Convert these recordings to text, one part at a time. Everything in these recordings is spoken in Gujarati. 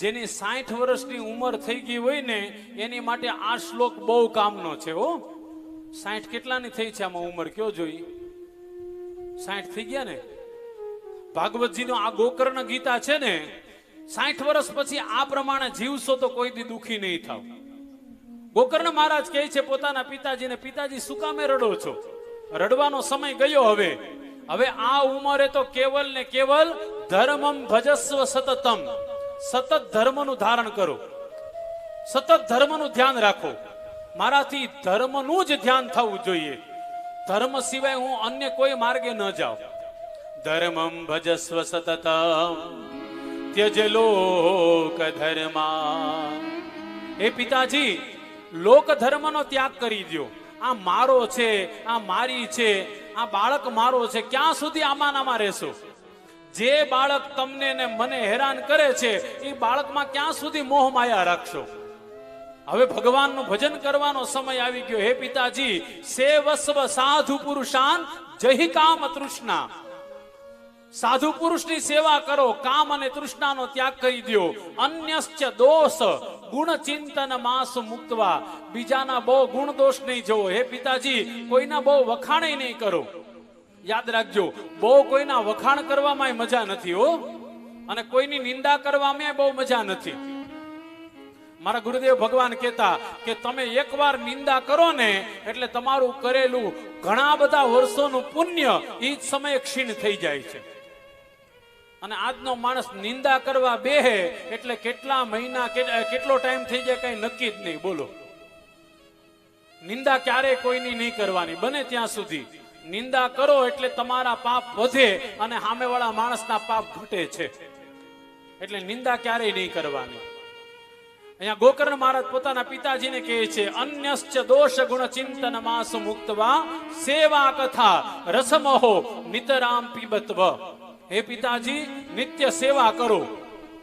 જેની સાઠ વર્ષની ઉંમર થઈ ગઈ હોય ને, એની માટે આ શ્લોક બહુ કામનો છે, હો. સાઠ કેટલાની થઈ છે આમાં ઉંમર? કયો જોઈ? સાઠ થઈ ગયા ને? ભાગવતજીનો આ ગોકર્ણ ગીતા છે ને, સાઠ વર્ષ પછી આ પ્રમાણે જીવશો તો કોઈ દી દુખી નહીં થાવ. ગોકર્ણ મહારાજ કહે છે, પોતાના પિતાજીને, પિતાજી, શું કામે રડો છો? રડવાનો સમય ગયો હવે. હવે આ ઉંમરે તો કેવલ ને કેવલ ધર્મમ ભજસ્વ સતતમ. સતત ધર્મનું ધારણ કરો. સતત ધર્મનું ધ્યાન રાખો. મારાથી ધર્મનું જ ધ્યાન થવું જોઈએ. ધર્મ સિવાય હું અન્ય કોઈ માર્ગે ન જાઉં. ધર્મમ ભજસ્વ સતતમ. ત્યજ લોક ધર્મા એ પિતાજી લોક ધર્મનો ત્યાગ કરી દો આ મારો છે, આ મારી છે, આ બાળક મારો છે, ક્યાં સુધી આમાં નામાં રહેશો? જે બાળક તમને ને મને હેરાન કરે છે, એ બાળકમાં ક્યાં સુધી મોહ માયા રાખશો? હવે ભગવાનનું ભજન કરવાનો સમય આવી ગયો. હે પિતાજી સેવસ્વ સાધુ પુરુષાન જહી કામ તૃષ્ણા. સાધુ પુરુષની સેવા કરો, કામ અને તૃષ્ણાનો ત્યાગ કરી દો. અન્યશ્ચ દોષ, ગુણ ચિંતન માસ મુક્તવા. બીજાના બહુ ગુણ દોષ નહીં જોવો. હે પિતાજી, કોઈના બહુ વખાણે નહીં કરો. યાદ રાખજો, બહુ કોઈના વખાણ કરવામાં મજા નથી હો. અને કોઈની નિંદા કરવામાં બહુ મજા નથી. મારા ગુરુદેવ ભગવાન કહેતા કે તમે એકવાર નિંદા કરો ને, એટલે તમારું કરેલું ઘણા બધા વર્ષોનું પુણ્ય એ જ સમયે ક્ષીણ થઈ જાય છે. અને આજનો માણસ નિંદા કરવા બેહે, એટલે કેટલા મહિના કેટલો ટાઈમ થઈ જાય કઈ નક્કી જ નહીં, બોલો. નિંદા ક્યારે કોઈની નહીં કરવાની, બને ત્યાં સુધી. નિંદા કરો એટલે તમારા પાપ વધે અને સામેવાળા માણસના પાપ ઘટે છે. એટલે નિંદા ક્યારેય નહીં કરવાની. અહીંયા ગોકર્ણ મહારાજ પોતાના પિતાજીને કહે છે, અન્યશ્ચ દોષ ગુણ ચિંતન માસ મુક્તવા સેવા કથા રસમહો નિતરામ પીબત્વ. હે પિતાજી, નિત્ય સેવા કરો,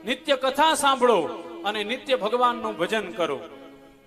નિત્ય કથા સાંભળો અને નિત્ય ભગવાનનું ભજન કરો.